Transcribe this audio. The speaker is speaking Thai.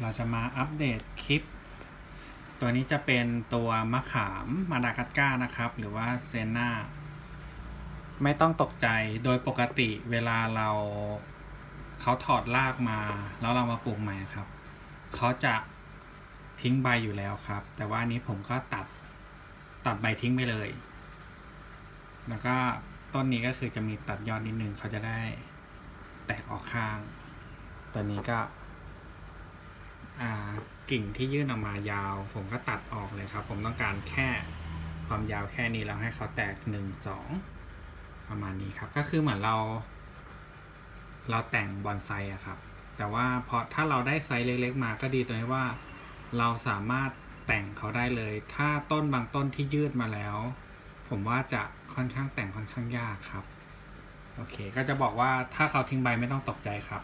เราจะมาอัปเดตคลิป ตัวนี้จะเป็นตัวมะขามมาดากัสการ์นะครับ หรือว่าเซนาไม่ต้องตกใจโดยปกติเวลาเราเขาถอดรากมา แล้วเรามาปลูกใหม่ครับ เขาจะทิ้งใบอยู่แล้วครับ แต่ว่าอันนี้ผมก็ตัดตัดใบทิ้งไปเลย แล้วก็ต้นนี้ก็คือจะมีตัดยอดนิดนึงเขาจะได้แตกออกข้าง ตัวนี้ก็ กิ่งที่ยื่นออกมายาว ผมก็ตัดออกเลยครับ ผมต้องการแค่ความยาวแค่นี้แล้วให้เขาแตกหนึ่งสองประมาณนี้ครับ ก็คือเหมือนเรา เราแต่งบอนไซอะครับ แต่ว่าพอถ้าเราได้ไซส์เล็ก ๆ มาก็ดีตรงที่ว่า เราสามารถแต่งเขาได้เลย ถ้าต้นบางต้นที่ยืดมาแล้ว ผมว่าจะค่อนข้างแต่งค่อนข้างยากครับ โอเค ก็จะบอกว่าถ้าเขาทิ้งใบไม่ต้องตกใจครับ